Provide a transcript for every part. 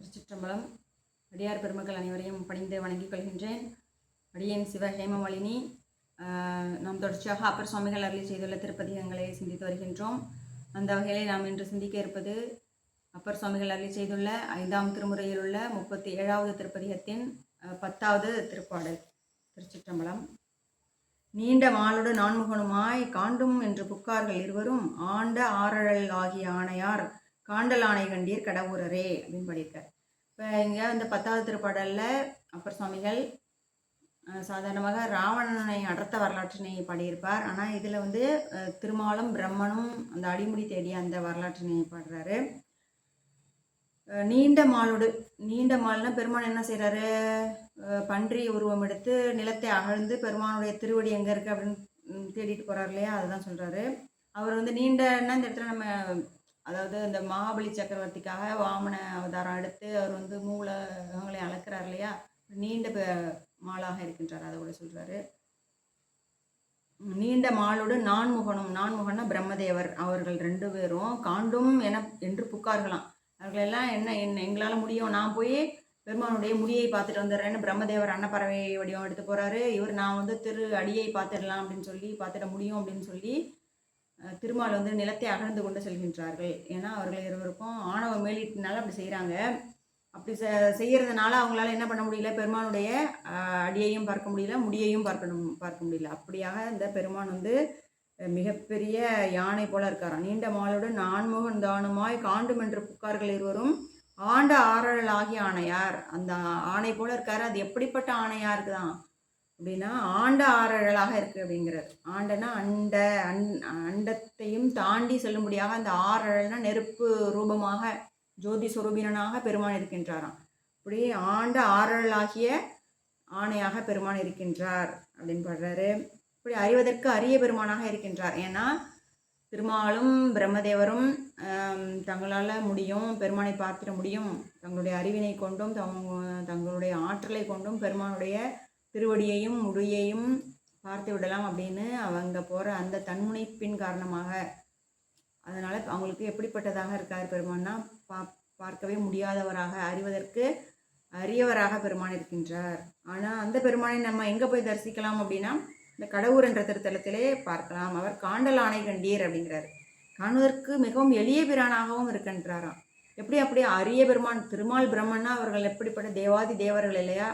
திருச்சிற்றம்பலம் அடியார் பெருமக்கள் அனைவரையும் பணிந்து வணங்கிக் கொள்கின்றேன். அடியேன் சிவ ஹேமமாலினி நாம் தொடர்ச்சியாக அப்பர் சுவாமிகள் அருளி செய்துள்ள திருப்பதிகங்களை சிந்தித்து வருகின்றோம். அந்த வகையில் நாம் இன்று சிந்திக்க இருப்பது அப்பர் சுவாமிகள் அருளி செய்துள்ள ஐந்தாம் திருமுறையில் உள்ள முப்பத்தி ஏழாவது திருப்பதிகத்தின் பத்தாவது திருப்பாடல் திருச்சிற்றம்பலம். நீண்ட மாலுடு நான்முகனுமாய் காண்டும் என்று புக்கார்கள் இருவரும் ஆண்ட ஆரழல் ஆகிய ஆணையார் காண்டல் ஆணை கண்டீர் கடவுரரே அப்படின்னு பண்ணியிருக்கார் இப்போ இங்கே இந்த பத்தாவது திருப்பாடலில் அப்பர் சுவாமிகள் சாதாரணமாக ராவணனை அடர்த்த வரலாற்றினை பாடியிருப்பார். ஆனால் இதில் வந்து திருமாலும் பிரம்மனும் அந்த அடிமுடி தேடிய அந்த வரலாற்றினை பாடுறாரு. நீண்ட மாலோடு நீண்ட மால்னா பெருமான் என்ன செய்கிறாரு பன்றி உருவம் எடுத்து நிலத்தை அகழ்ந்து பெருமானுடைய திருவடி எங்கே இருக்குது அப்படின்னு தேடிட்டு போகிறார் இல்லையா? அதுதான் சொல்கிறாரு அவர் வந்து நீண்டன்னா இந்த இடத்துல நம்ம அதாவது இந்த மகாபலி சக்கரவர்த்திக்காக வாமன அவதாரம் எடுத்து அவர் வந்து மூலகங்களை அளக்கிறார் இல்லையா? நீண்ட பெ- மாலாக இருக்கின்றார் அதை கூட சொல்கிறாரு நீண்ட மாலோடு நான்முகனும் நான்முகன்னா பிரம்மதேவர் அவர்கள் ரெண்டு பேரும் காண்டும் என என்று புக்கார்களாம். அவர்களெல்லாம் என்ன என்ன எங்களால் முடியும் நான் போய் பெருமானுடைய முடியை பார்த்துட்டு வந்துடுறேன்னு பிரம்மதேவர் அன்னப்பறவை வடிவம் எடுத்து போகிறாரு இவர் நான் வந்து திரு அடியை பார்த்துடலாம் அப்படின்னு சொல்லி பார்த்துட முடியும் அப்படின்னு சொல்லி திருமால் வந்து நிலத்தை அகழ்ந்து கொண்டு செல்கின்றார்கள். ஏன்னா அவர்கள் இருவருக்கும் ஆணவ மேலிட்டினால அப்படி செய்கிறாங்க அப்படி செ செய்கிறதுனால அவங்களால என்ன பண்ண முடியல? பெருமானுடைய அடியையும் பார்க்க முடியல முடியையும் பார்க்கணும் பார்க்க முடியல. அப்படியாக இந்த பெருமான் வந்து மிகப்பெரிய யானை போல இருக்காராம். நீண்ட மாலோடு நான்முகன் தானுமாய் காண்டும் என்று புக்கார்கள் இருவரும் ஆண்ட ஆறல் ஆகிய ஆணையார். அந்த ஆணை போல இருக்காரு. அது எப்படிப்பட்ட ஆணையா இருக்குதான் அப்படின்னா ஆண்ட ஆறழலாக இருக்கு அப்படிங்கிறது. ஆண்டனா அண்ட அண் அண்டத்தையும் தாண்டி செல்லும்படியாக அந்த ஆறழல்னா நெருப்பு ரூபமாக ஜோதி சுரூபினனாக பெருமான் இருக்கின்றாராம். இப்படி ஆண்ட ஆறழலாகிய ஆணையாக பெருமான் இருக்கின்றார் அப்படின்னு பாடுறாரு. இப்படி அறிவதற்கு அரிய பெருமானாக இருக்கின்றார். ஏன்னா திருமாலும் பிரம்மதேவரும் தங்களால் முடியும் பெருமானை பார்த்துட முடியும். தங்களுடைய அறிவினை கொண்டும் தங் தங்களுடைய ஆற்றலை கொண்டும் பெருமானுடைய திருவடியையும் முடியையும் பார்த்து விடலாம் அப்படின்னு அவங்க போகிற அந்த தன்முனைப்பின் காரணமாக. அதனால் அவங்களுக்கு எப்படிப்பட்டதாக இருக்கார் பெருமான்னா பா பார்க்கவே முடியாதவராக அறிவதற்கு அரியவராக பெருமான் இருக்கின்றார். ஆனால் அந்த பெருமானை நம்ம எங்கே போய் தரிசிக்கலாம் அப்படின்னா இந்த கடவுர் என்ற திருத்தலத்திலே பார்க்கலாம். அவர் காண்டல் ஆணை கண்டீர் அப்படிங்கிறார். காணுவதற்கு மிகவும் எளிய பிரானாகவும் இருக்கின்றாராம். எப்படி அப்படி அரிய பெருமான் திருமால் பிரம்மன்னா அவர்கள் எப்படிப்பட்ட தேவாதி தேவர்கள் இல்லையா?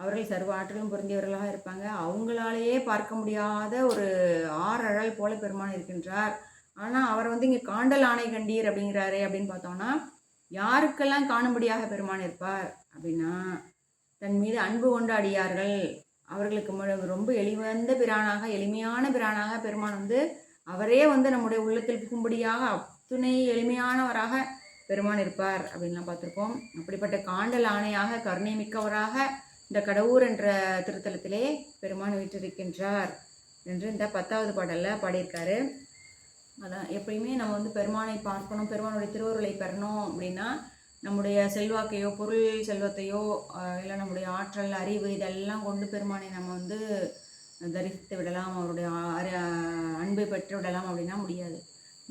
அவர்கள் சர்வ ஆற்றலும் பொருந்தியவர்களாக இருப்பாங்க. அவங்களாலேயே பார்க்க முடியாத ஒரு ஆறழல் போல பெருமான் இருக்கின்றார். ஆனால் அவர் வந்து இங்கே காண்டல் ஆணை கண்டீர் அப்படிங்கிறாரே அப்படின்னு பார்த்தோம்னா யாருக்கெல்லாம் காணும்படியாக பெருமான் இருப்பார் அப்படின்னா தன் மீது அன்பு கொண்ட அடியார்கள். அவர்களுக்கு ரொம்ப எளிவந்த பிரானாக எளிமையான பிரானாக பெருமான் வந்து அவரே வந்து நம்முடைய உள்ளத்தில் புகும்படியாக அத்துணை எளிமையானவராக பெருமான் இருப்பார் அப்படின்லாம் பார்த்துருப்போம். அப்படிப்பட்ட காண்டல் ஆணையாக கருணை மிக்கவராக இந்த கடவுர் என்ற திருத்தலத்திலே பெருமான் வீற்றிருக்கின்றார் என்று இந்த பத்தாவது பாடலில் பாடியிருக்காரு. அதான் எப்பயுமே நம்ம வந்து பெருமானை பார்க்கணும் பெருமானுடைய திருவருளை பெறணும் அப்படின்னா நம்முடைய செல்வாக்கையோ பொருள் செல்வத்தையோ இல்லை நம்முடைய ஆற்றல் அறிவு இதெல்லாம் கொண்டு பெருமானை நம்ம வந்து தரிசித்து விடலாம் அவருடைய அன்பை பெற்று விடலாம் அப்படின்னா முடியாது.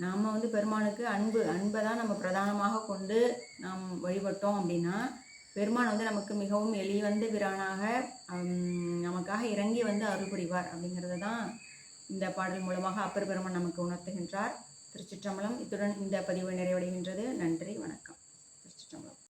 நாம் வந்து பெருமானுக்கு அன்பு அன்பை தான் நம்ம பிரதானமாக கொண்டு நாம் வழிபட்டோம் அப்படின்னா பெருமான் வந்து நமக்கு மிகவும் எளிவந்த பிரானாக நமக்காக இறங்கி வந்து அருள் புரிவார் அப்படிங்கிறது தான் இந்த பாடல் மூலமாக அப்பர் பெருமான் நமக்கு உணர்த்துகின்றார். திருச்சிற்றம்பலம் இத்துடன் இந்த பதிவு நிறைவடைகின்றது. நன்றி வணக்கம். திருச்சிற்றம்பலம்.